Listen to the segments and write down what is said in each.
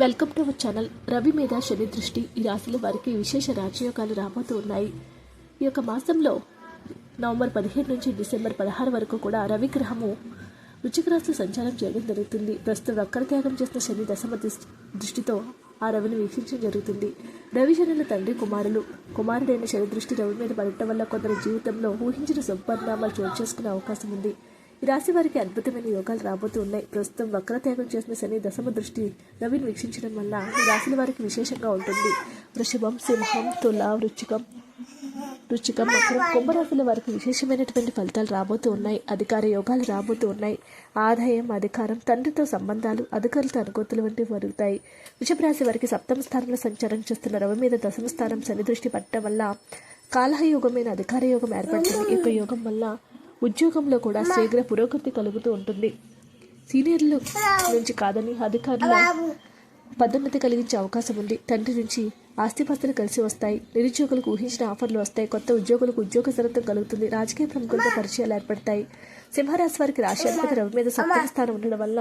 Welcome to our channel. Ravi మీద శని దృష్టి. ఈ రాశిలో వారికి విశేష రాజయోగాలు రాబోతూ ఉన్నాయి. ఈ యొక్క మాసంలో నవంబర్ పదిహేడు నుంచి డిసెంబర్ పదహారు వరకు కూడా రవి గ్రహము వృచ్చిక సంచారం చేయడం జరుగుతుంది. ప్రస్తుతం వక్ర త్యాగం చేసిన శని దశమ దృష్టితో ఆ రవిని వీక్షించడం జరుగుతుంది. రవి శనుల తండ్రి కుమారులు. కుమారుడైన శని దృష్టి రవి మీద పడటం వల్ల కొందరి జీవితంలో ఊహించిన శుభపరిణామాలు చోటు చేసుకునే అవకాశం ఉంది. ఈ రాశి వారికి అద్భుతమైన యోగాలు రాబోతూ ఉన్నాయి ప్రస్తుతం వక్రత్యాగం చేసిన శని దశమ దృష్టి రవిని వీక్షించడం వల్ల ఈ రాశుల వారికి విశేషంగా ఉంటుంది. వృషభం సింహం తుల వృచ్చికం రుచికం మకరం కుంభరాశుల వారికి విశేషమైనటువంటి ఫలితాలు రాబోతూ ఉన్నాయి అధికార యోగాలు రాబోతూ ఉన్నాయి ఆదాయం అధికారం తండ్రితో సంబంధాలు అధికారులతో అనుకూతులు వంటివి జరుగుతాయి వృషభరాశి వారికి సప్తమ స్థానంలో సంచారం చేస్తున్న రవి మీద దశమ స్థానం శని దృష్టి పట్టడం వల్ల కాలహయోగమైన అధికార యోగం ఏర్పడుతుంది. ఈ యొక్క యోగం వల్ల ఉద్యోగంలో కూడా శీఘ్ర పురోగతి కలుగుతూ ఉంటుంది. సీనియర్ల నుంచి కాదని అధికారుల పదోన్నతి కలిగించే అవకాశం ఉంది. తండ్రి నుంచి ఆస్తిపాస్తులు కలిసి వస్తాయి. నిరుద్యోగులకు ఊహించిన ఆఫర్లు వస్తాయి. కొత్త ఉద్యోగులకు ఉద్యోగ సరత్వం కలుగుతుంది. రాజకీయ ప్రముఖులతో పరిచయాలు ఏర్పడతాయి. సింహరాశి వారికి రాశి అధిపతి రవి మీద సప్తమ స్థానం ఉండడం వల్ల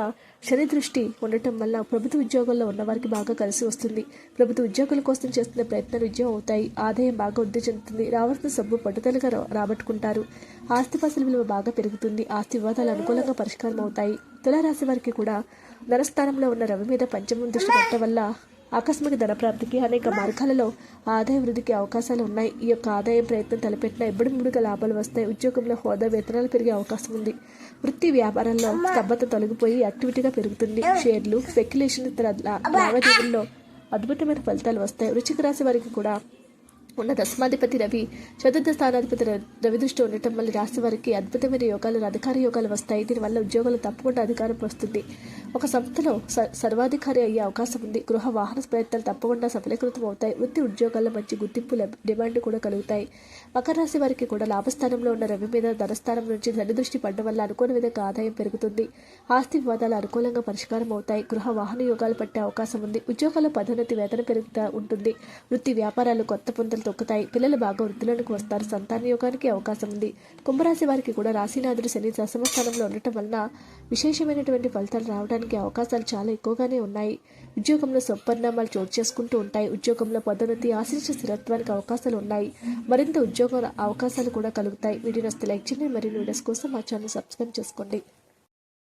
శని దృష్టి ఉండటం వల్ల ప్రభుత్వ ఉద్యోగాల్లో ఉన్న వారికి బాగా కలిసి వస్తుంది. ప్రభుత్వ ఉద్యోగుల కోసం చేస్తున్న ప్రయత్నాలు విజయం అవుతాయి. ఆదాయం బాగా వృద్ధి చెందుతుంది. రావాల్సిన సబ్బు పట్టుదలగా రాబట్టుకుంటారు. ఆస్తిపాస్తుల విలువ బాగా పెరుగుతుంది. ఆస్తి వివాదాలు అనుకూలంగా పరిష్కారం అవుతాయి తులారాశి వారికి కూడా ధనస్థానంలో ఉన్న రవి మీద పంచమం దృష్టి పట్టడం వల్ల ఆకస్మిక ధనప్రాప్తికి అనేక మార్గాలలో ఆదాయ వృద్ధికి అవకాశాలు ఉన్నాయి. ఈ యొక్క ఆదాయం ప్రయత్నం తలపెట్టిన ఎప్పుడు ముడిగా లాభాలు వస్తాయి. ఉద్యోగంలో హోదా వేతనాలు పెరిగే అవకాశం ఉంది. వృత్తి వ్యాపారంలో స్తబ్దత తొలగిపోయి యాక్టివిటీగా పెరుగుతుంది. షేర్లు స్పెక్యులేషన్ ఇతర లా- లావాదేవీల్లో అద్భుతమైన ఫలితాలు వస్తాయి. వృచ్చిక రాశి వారికి కూడా ఉన్న దశమాధిపతి రవి చతుర్థ స్థానాధిపతి రవి దృష్టి ఉండటం వల్ల రాశి వారికి అద్భుతమైన యోగాలు అధికార యోగాలు వస్తాయి. దీనివల్ల ఉద్యోగాలు తప్పకుండా అధికారం వస్తుంది. ఒక సంస్థలో స- సర్వాధికారి అయ్యే అవకాశం ఉంది. గృహ వాహన ప్రయత్నాలు తప్పకుండా సఫలీకృతం అవుతాయి. వృత్తి ఉద్యోగాల్లో మంచి గుర్తింపు డిమాండ్ కూడా కలుగుతాయి. మకర రాశి వారికి కూడా లాభస్థానంలో ఉన్న రవి మీద ధనస్థానం నుంచి ధన దృష్టి పడడం వల్ల అనుకోని విధంగా ఆదాయం పెరుగుతుంది. ఆస్తి వివాదాలు అనుకూలంగా పరిష్కారం అవుతాయి. గృహ వాహన యోగాలు పట్టే అవకాశం ఉంది. ఉద్యోగాల్లో పదోన్నతి వేతన పెరుగుతా ఉంటుంది. వృత్తి వ్యాపారాలు కొత్త పుంతలు తొక్కుతాయి. పిల్లలు బాగా వృద్ధిలోనికి వస్తారు. సంతాన యోగానికి అవకాశం ఉంది. కుంభరాశి వారికి కూడా రాశినాథుడు శని దశమ స్థానంలో ఉండటం వలన విశేషమైనటువంటి ఫలితాలు రావడానికి అవకాశాలు చాలా ఎక్కువగానే ఉన్నాయి. ఉద్యోగంలో సొప్పరిణామాలు చోటు చేసుకుంటూ ఉంటాయి. ఉద్యోగంలో పదోన్నతి ఆశించిన స్థిరత్వానికి అవకాశాలు ఉన్నాయి. మరింత ఉద్యోగ అవకాశాలు కూడా కలుగుతాయి. వీడియో నస్తే లైక్ చేయండి. మరిన్ని వీడియోస్ కోసం మా ఛానల్ సబ్స్క్రైబ్ చేసుకోండి.